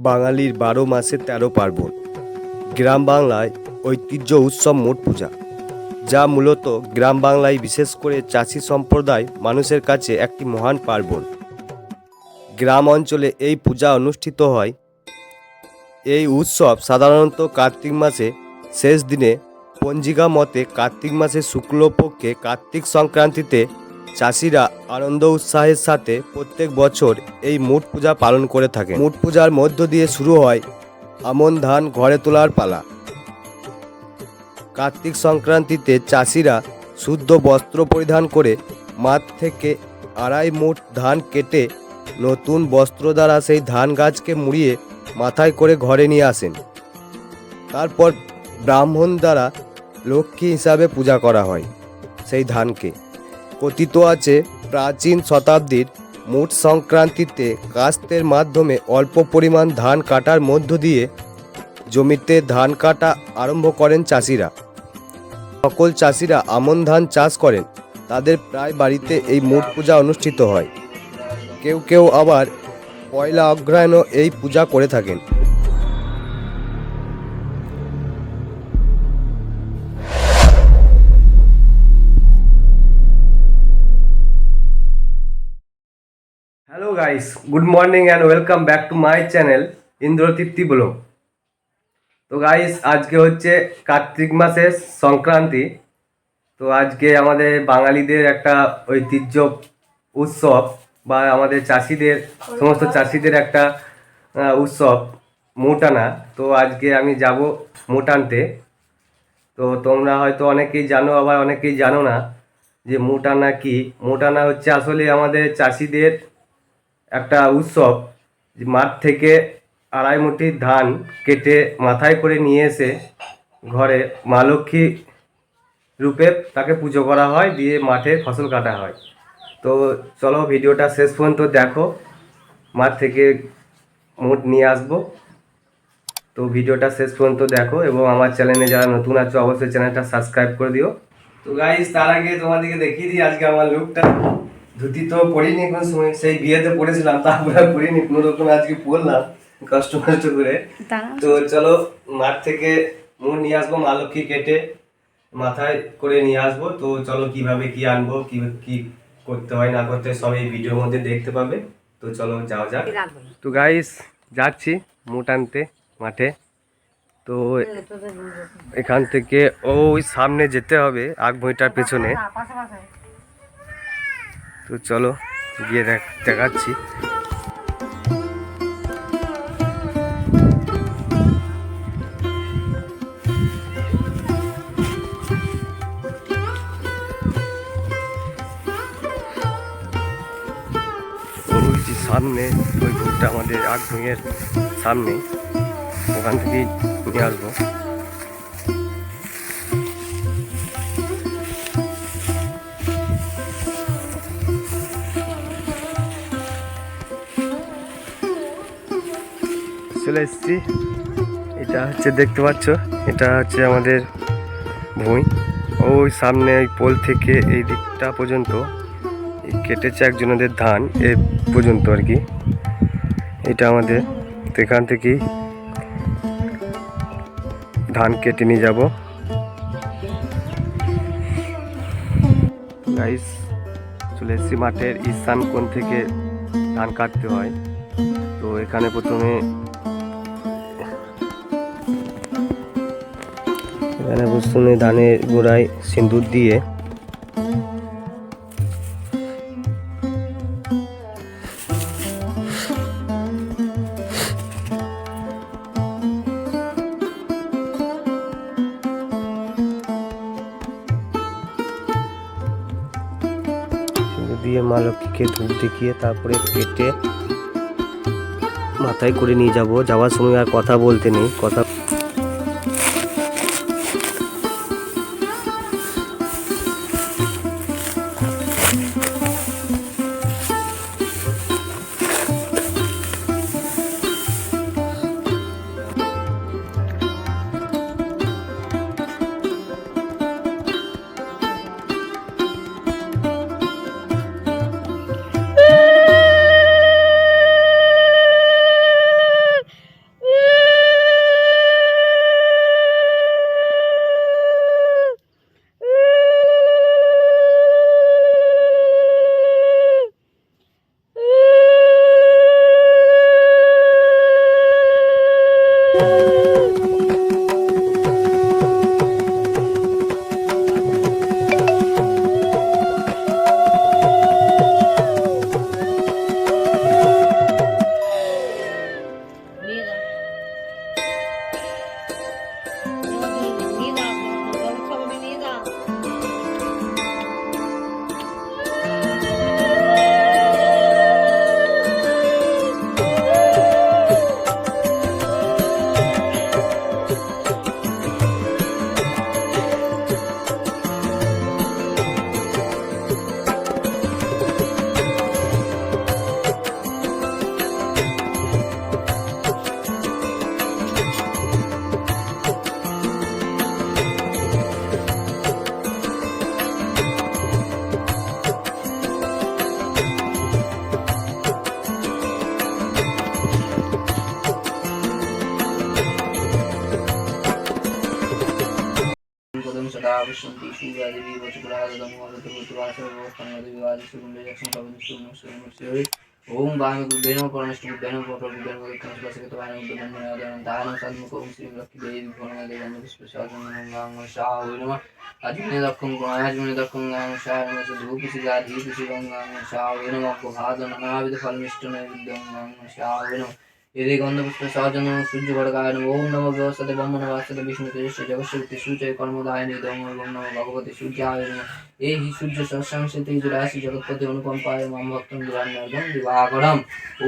বাঙালির বারো মাসে তেরো পার্বণ। গ্রাম বাংলায় ঐতিহ্য উৎসব মোট পূজা, যা মূলত গ্রাম বাংলায় বিশেষ করে চাষি সম্প্রদায় মানুষের কাছে একটি মহান পার্বণ। গ্রাম অঞ্চলে এই পূজা অনুষ্ঠিত হয়। এই উৎসব সাধারণত কার্তিক মাসে, শেষ দিনে পঞ্জিকা মতে কার্তিক মাসের শুক্লপক্ষে কার্তিক সংক্রান্তিতে চাষিরা আনন্দ উৎসাহের সাথে প্রত্যেক বছর এই মুট পূজা পালন করে থাকে মুট পূজার মধ্য দিয়ে শুরু হয় আমন ধান ঘরে তোলার পালা। কার্তিক সংক্রান্তিতে চাষিরা শুদ্ধ বস্ত্র পরিধান করে মাঠ থেকে আড়াই মুঠ ধান কেটে নতুন বস্ত্র দ্বারা সেই ধান গাছকে মুড়িয়ে মাথায় করে ঘরে নিয়ে আসেন। তারপর ব্রাহ্মণ দ্বারা লক্ষ্মী হিসাবে পূজা করা হয় সেই ধানকে। কথিত আছে, প্রাচীন শতাব্দীর মুঠ সংক্রান্তিতে কাস্তের মাধ্যমে অল্প পরিমাণ ধান কাটার মধ্য দিয়ে জমিতে ধান কাটা আরম্ভ করেন চাষিরা। সকল চাষিরা আমন ধান চাষ করেন। তাদের প্রায় বাড়িতে এই মুঠ পূজা অনুষ্ঠিত হয়। কেউ কেউ আবার পয়লা অগ্রহায়ণও এই পূজা করে থাকেন। Guys good morning and welcome back to my channel Indratripti blog তো গাইস আজকে হচ্ছে কার্তিক মাসের সংক্রান্তি। তো আজকে আমাদের বাঙালিদের একটা ঐতিহ্য উৎসব বা আমাদের চাষিদের, সমস্ত চাষিদের একটা উৎসব, মোটানা। তো আজকে আমি যাব মোটানতে। তো তোমরা হয়তো অনেকেই জানো, আবার অনেকেই জানো না যে মোটানা কি? মোটানা হচ্ছে আসলে আমাদের চাষিদের একটা উৎসব মাঠ থেকে আড়াই মুঠি ধান কেটে মাথায় করে নিয়ে এসে ঘরে মা লক্ষ্মী রূপে তাকে পুজো করা হয়, দিয়ে মাঠে ফসল কাটা হয়। তো চলো ভিডিওটা শেষ পর্যন্ত দেখো। মাঠ থেকে মুঠ নিয়ে আসব। তো ভিডিওটা শেষ পর্যন্ত দেখো এবং আমার চ্যানেলে যারা নতুন আছো, অবশ্যই চ্যানেলটা সাবস্ক্রাইব করে দিও। তো গাইস তার আগে তোমাদেরকে দেখিয়ে দিই আজকে আমার লুকটা ধুতি তো পরিনি কোনো সময় সেই বিয়েতে পড়েছিলাম তারপরে আর পরিনি কোনো রকম আজকে পরলাম কষ্ট কষ্ট করে। তো চলো মাঠ থেকে মুখ নিয়ে আসব মা লক্ষ্মী কেটে মাথায় করে নিয়ে আসব। তো চলো কীভাবে কি আনব কি কি করতে হয় না করতে হয় সব এই ভিডিওর মধ্যে দেখতে পাবে। তো চলো যাও যাক। তো গাইস যাচ্ছি মুট আনতে মাঠে। তো এখান থেকে ওই সামনে যেতে হবে আগ বইটার পেছনে। তো চলো গিয়ে দেখ, দেখাচ্ছি। সামনে ওই ভুটটা আমাদের আগ সামনে। ওখান থেকেই নিয়ে আসব। চলে এসেছি। এটা হচ্ছে দেখতে পাচ্ছ, এটা হচ্ছে আমাদের ভুঁই ওই সামনে ওই পোল থেকে এই দিকটা পর্যন্ত কেটেছে একজনদের ধান, এ পর্যন্ত আর কি। এটা আমাদের এখান থেকেই ধান কেটে নিয়ে যাব। গাইস চলে এসেছি মাঠের ঈশান কোণ থেকে ধান কাটতে হয়। তো এখানে প্রথমে এখানে প্রথমে ধানের গোড়ায় সিঁদুর দিয়ে। দিয়ে মা লক্ষ্মীকে ধূপ দেখিয়ে তারপরে কেটে মাথায় করে নিয়ে যাব। যাওয়ার সময় আর কথা বলতে নেই, কথা ఆవిష్యంతి సూర్యాది వివచుకురాజమోహనతోత్రాసవస్థానది ఓం గాంగుబేనో పరణష్టుబేనో పోటోబేనో కంసపసకతవానోబేనో దానం సన్ముఖం శ్రీం లక్ష్మీదేవి భవనదేవను స్పెషాలంగాంగ శావున అజ్ఞే దక్కుం గాయజ్ఞే దక్కుం గాంగ శావున ధూపిసిగా దీపిసిగా గాంగ శావున మక్కుహాదన నావిద ఫలమిష్టున విద్యం గాంగ శావున गंगां शाह नमः गुहादन नाविद फलमिष्ट नैवेद्यं गां शाह नमः यदि गन्धपुष्प सहजन सूर्य भड़काय नमः ओम नमः व्यवस्थते ब्रह्म नमस्ते विष्णु तेजस्व जगस्वती सूचय कर्मदाय निदम ओम नमः भगवते सूर्याय नमः ए हि सूर्य सत्संग तेज राशि जगत्पति अनुकंपाय मम भक्तं दुरान्यर्गं दिवाकरम्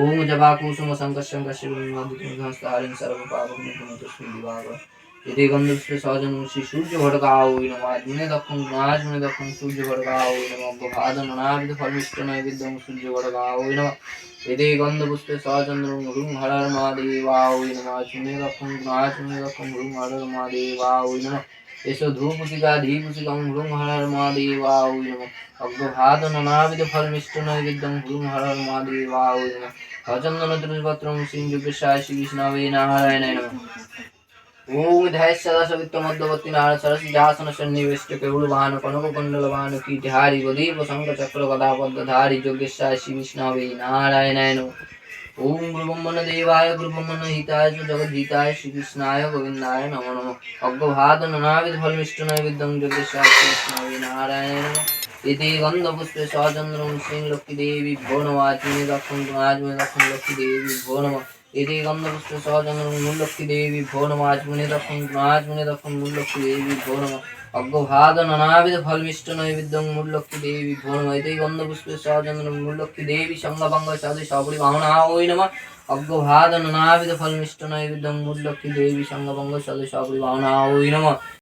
ओम जपाकुसुम शङ्कर्षं कश्यपं सर्वपापं निपुणतस्मिन् दिवाकरम् ఇదిగందుష్ట సోజనం శ్రీ సూర్య భడగావు నమ అగ్నే దక్కం నాజ్మే దక్కం సూర్య భడగావు నమ భాదం నావిద ఫలమిష్టమే విద్యం సూర్య భడగావు నమ ఇది గంధపుష్ట సోజనం హృం హరర్ మహాదేవావు నమ అగ్నే దక్కం నాజ్మే దక్కం హృం హరర్ మహాదేవావు నమ यशो धूपुसिका धीपुसिकं हृं हरर्मादेवाय नमः अग्रभादननाविध फलमिष्टनैवेद्यं हृं हरर्मादेवाय नमः भजन्दनतृपत्रं सिंजुपिशाय श्रीकृष्णवे नारायणाय नमः ఓం ధయ సదా సవిత్వ మధ్యవర్తి నారాయణ సరస్వతి దాసన సన్నివేష్ట కేవులు వాహన కనక కుండల వాహన కీటిహారి గదీప శంఖ చక్ర గదాపద్ధారి యోగేశ్వర శ్రీ విష్ణావే నారాయణాయన ఓం గురుబొమ్మన దేవాయ గురుబొమ్మన హితాయ జగద్గీతాయ శ్రీకృష్ణాయ గోవిందాయ నమ నమ অগ্রভাদ নানাবিধ ফলমিষ্ট নৈবেদ্যং যোগেশ্বর কৃষ্ণাবে নারায়ণ এতে গন্ধপুষ্পে সচন্দ্রম শ্রী লক্ষ্মী দেবী ভো নমা তুমি দক্ষিণ আজ লক্ষ্মী দেবী ভো নমা ఇది గంధవస్తు సహజంగా ముల్లక్కి దేవి భోనమ ఆజ్మునిదం ఆజ్మునిదం ముల్లక్కి దేవి భోనమ అగ్గుభాద నానావిధ ఫలమిష్ట నైవిద్యం ముల్లక్కి దేవి భోనమ ఇది గంధపుష్ప సహజంగా ముల్లక్కి దేవి శంగభంగ సాధి సబుడి భావనాయ నమ అగ్గుభాద నానావిధ ఫలమిష్ట నైవిద్యం ముల్లక్కి దేవి శంగభంగ సాధి సబుడి భావనాయ నమ